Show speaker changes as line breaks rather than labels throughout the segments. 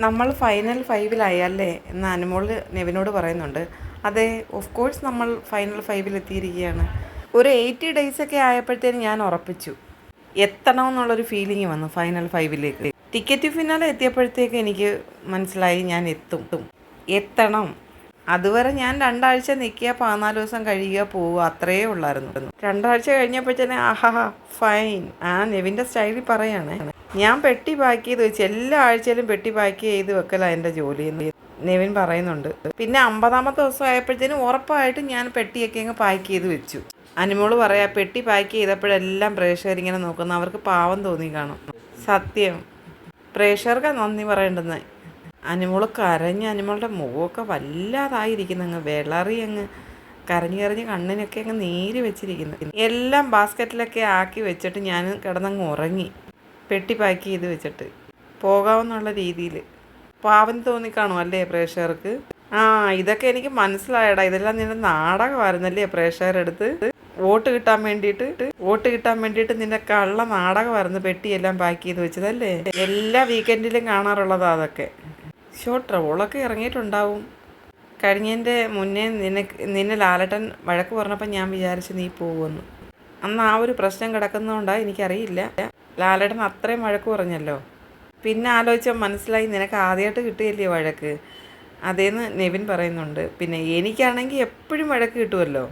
നമ്മൾ ഫൈനൽ ഫൈവിലായല്ലേ എന്ന് അനുമോൾ നെവിനോട് പറയുന്നുണ്ട്. അതെ ഓഫ് കോഴ്സ് നമ്മൾ ഫൈനൽ ഫൈവിൽ എത്തിയിരിക്കുകയാണ്. ഒരു എയ്റ്റി ഡേയ്സ് ഒക്കെ ആയപ്പോഴത്തേനും ഞാൻ ഉറപ്പിച്ചു. എത്തണം എന്നുള്ളൊരു ഫീലിംഗ് വന്നു ഫൈനൽ ഫൈവിലേക്ക് ടിക്കറ്റ് ഫിനാലെ എത്തിയപ്പോഴത്തേക്ക് എനിക്ക് മനസ്സിലായി ഞാൻ എത്തും. എത്തണം. അതുവരെ ഞാൻ രണ്ടാഴ്ച നിൽക്കുക പതിനാല് ദിവസം കഴിയുക പോവുക അത്രയേ ഉള്ളായിരുന്നു. രണ്ടാഴ്ച കഴിഞ്ഞപ്പോഴത്തേനെ ആഹാ ഫൈൻ ആ നെവിന്റെ സ്റ്റൈലിൽ പറയാണ്. ഞാൻ പെട്ടി പാക്ക് ചെയ്ത് വെച്ച് എല്ലാ ആഴ്ചയിലും പെട്ടി പാക്ക് ചെയ്ത് വെക്കല എന്റെ ജോലി എന്ന് നെവിൻ പറയുന്നുണ്ട്. പിന്നെ അമ്പതാമത്തെ ദിവസം ആയപ്പോഴത്തേനും ഉറപ്പായിട്ടും ഞാൻ പെട്ടിയൊക്കെ അങ്ങ് പാക്ക് ചെയ്ത് വെച്ചു. അനുമോൾ പറയാ പെട്ടി പാക്ക് ചെയ്തപ്പോഴെല്ലാം പ്രേക്ഷകരിങ്ങനെ നോക്കുന്നു. അവർക്ക് പാവം തോന്നി കാണും. സത്യം. പ്രേക്ഷകർക്ക് നന്ദി പറയേണ്ടുന്നത് അനുമോൾ കരഞ്ഞ് അനുമോളുടെ മുഖമൊക്കെ വല്ലാതായിരിക്കുന്നു. അങ്ങ് വിളറി അങ്ങ് കരഞ്ഞു കരഞ്ഞ് കണ്ണിനൊക്കെ അങ്ങ് നീര് വെച്ചിരിക്കുന്നു. എല്ലാം ബാസ്ക്കറ്റിലൊക്കെ ആക്കി വെച്ചിട്ട് ഞാൻ കിടന്നങ്ങ് ഉറങ്ങി. പെട്ടി പാക്ക് ചെയ്ത് വെച്ചിട്ട്. പോകാമെന്നുള്ള രീതിയിൽ പാവം തോന്നിക്കാണും അല്ലേ പ്രേക്ഷകർക്ക്? ആ ഇതൊക്കെ എനിക്ക് മനസ്സിലായടാ. ഇതെല്ലാം നിന്റെ നാടകമായിരുന്നല്ലേ പ്രേക്ഷകരെടുത്ത്? വോട്ട് കിട്ടാൻ വേണ്ടിയിട്ട് വോട്ട് കിട്ടാൻ വേണ്ടിയിട്ട് നിന്റെ കള്ള നാടകമായിരുന്നു പെട്ടിയെല്ലാം പാക്ക് ചെയ്ത് വെച്ചതല്ലേ? എല്ലാ വീക്കെൻഡിലും കാണാറുള്ളതാ അതൊക്കെ. ഷോ ട്രോളൊക്കെ ഇറങ്ങിയിട്ടുണ്ടാവും. കഴിഞ്ഞതിന്റെ മുന്നേ നിനക്ക് നിന്നെ ലാലട്ടൻ വഴക്ക് പറഞ്ഞപ്പോൾ ഞാൻ വിചാരിച്ചു നീ പോകുമെന്ന്. അന്ന് ആ ഒരു പ്രശ്നം കിടക്കുന്നതുകൊണ്ടാണ് എനിക്കറിയില്ല. ലാലേട്ടൻ അത്രയും വഴക്ക് പറഞ്ഞല്ലോ. പിന്നെ ആലോചിച്ചാൽ മനസ്സിലായി നിനക്ക് ആദ്യമായിട്ട് കിട്ടുകയല്ലേ വഴക്ക്? അതേന്ന് നെവിൻ പറയുന്നുണ്ട്. പിന്നെ എനിക്കാണെങ്കിൽ എപ്പോഴും വഴക്ക് കിട്ടുമല്ലോ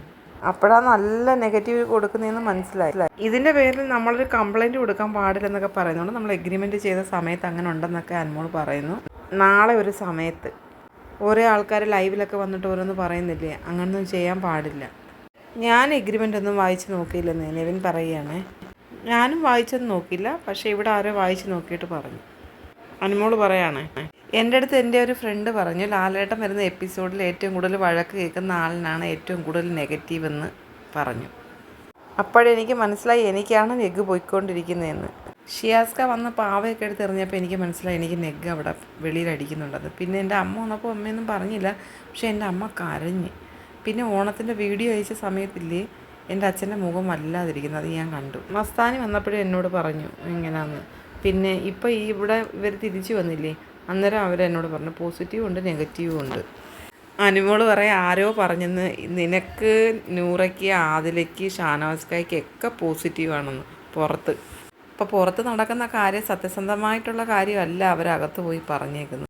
അപ്പോഴാണ് നല്ല നെഗറ്റീവ് കൊടുക്കുന്നതെന്ന് മനസ്സിലായി. ഇതിന്റെ പേരിൽ നമ്മളൊരു കംപ്ലൈന്റ് കൊടുക്കാൻ പാടില്ലെന്നൊക്കെ പറയുന്നുണ്ട് നമ്മൾ എഗ്രിമെന്റ് ചെയ്ത സമയത്ത് അങ്ങനെ ഉണ്ടെന്നൊക്കെ അൻമോൾ പറയുന്നു. നാളെ ഒരു സമയത്ത്. ഓരോ ആൾക്കാർ ലൈവിലൊക്കെ വന്നിട്ട് ഓരോന്ന് പറയുന്നില്ലേ? അങ്ങനൊന്നും ചെയ്യാൻ പാടില്ല. ഞാൻ എഗ്രിമെന്റ് ഒന്നും വായിച്ച് നോക്കിയില്ലെന്ന് നെവിൻ പറയുകയാണേ. ഞാനും വായിച്ചത് നോക്കില്ല പക്ഷേ ഇവിടെ ആരോ വായിച്ച് നോക്കിയിട്ട് പറഞ്ഞു. അനുമോൾ പറയാണ് എന്റെ അടുത്ത് എന്റെ ഒരു ഫ്രണ്ട് പറഞ്ഞു ലാലേട്ടൻ വരുന്ന എപ്പിസോഡിൽ ഏറ്റവും കൂടുതൽ വഴക്ക് കേൾക്കുന്ന ആളിനാണ് ഏറ്റവും കൂടുതൽ നെഗറ്റീവ് എന്ന് പറഞ്ഞു. അപ്പോഴെനിക്ക് മനസ്സിലായി എനിക്കാണ് നെഗ് പോയിക്കൊണ്ടിരിക്കുന്നതെന്ന്. ഷിയാസ്ക വന്ന പാവയൊക്കെ എടുത്ത് എറിഞ്ഞപ്പോൾ എനിക്ക് മനസ്സിലായി എനിക്ക് നെഗ് അവിടെ വെളിയിൽ അടിക്കുന്നുണ്ടെന്ന് പിന്നെ എന്റെ അമ്മ വന്നപ്പോൾ അമ്മയൊന്നും പറഞ്ഞില്ല പക്ഷേ എന്റെ അമ്മ കരഞ്ഞ്. പിന്നെ ഓണത്തിന്റെ വീഡിയോ അയച്ച സമയത്തില്ലേ എന്റെ അച്ഛന്റെ മുഖം വല്ലാതിരിക്കുന്നത് ഞാൻ കണ്ടു. മസ്താനി വന്നപ്പോഴും എന്നോട് പറഞ്ഞു ഇങ്ങനെയാന്ന് പിന്നെ ഇപ്പോൾ ഈ ഇവിടെ ഇവർ തിരിച്ചു വന്നില്ലേ? അന്നേരം അവരെന്നോട് പറഞ്ഞു പോസിറ്റീവും ഉണ്ട് നെഗറ്റീവും ഉണ്ട്. അനുമോൾ പറയാം ആരോ പറഞ്ഞെന്ന് നിനക്ക് നൂറയ്ക്ക് ആദിലയ്ക്ക് ഷാനവാസ്കായ്ക്ക് ഒക്കെ പോസിറ്റീവാണെന്ന് പുറത്ത്. അപ്പോൾ പുറത്ത് നടക്കുന്ന കാര്യം സത്യസന്ധമായിട്ടുള്ള കാര്യമല്ല അവരകത്ത് പോയി പറഞ്ഞേക്കുന്നത്.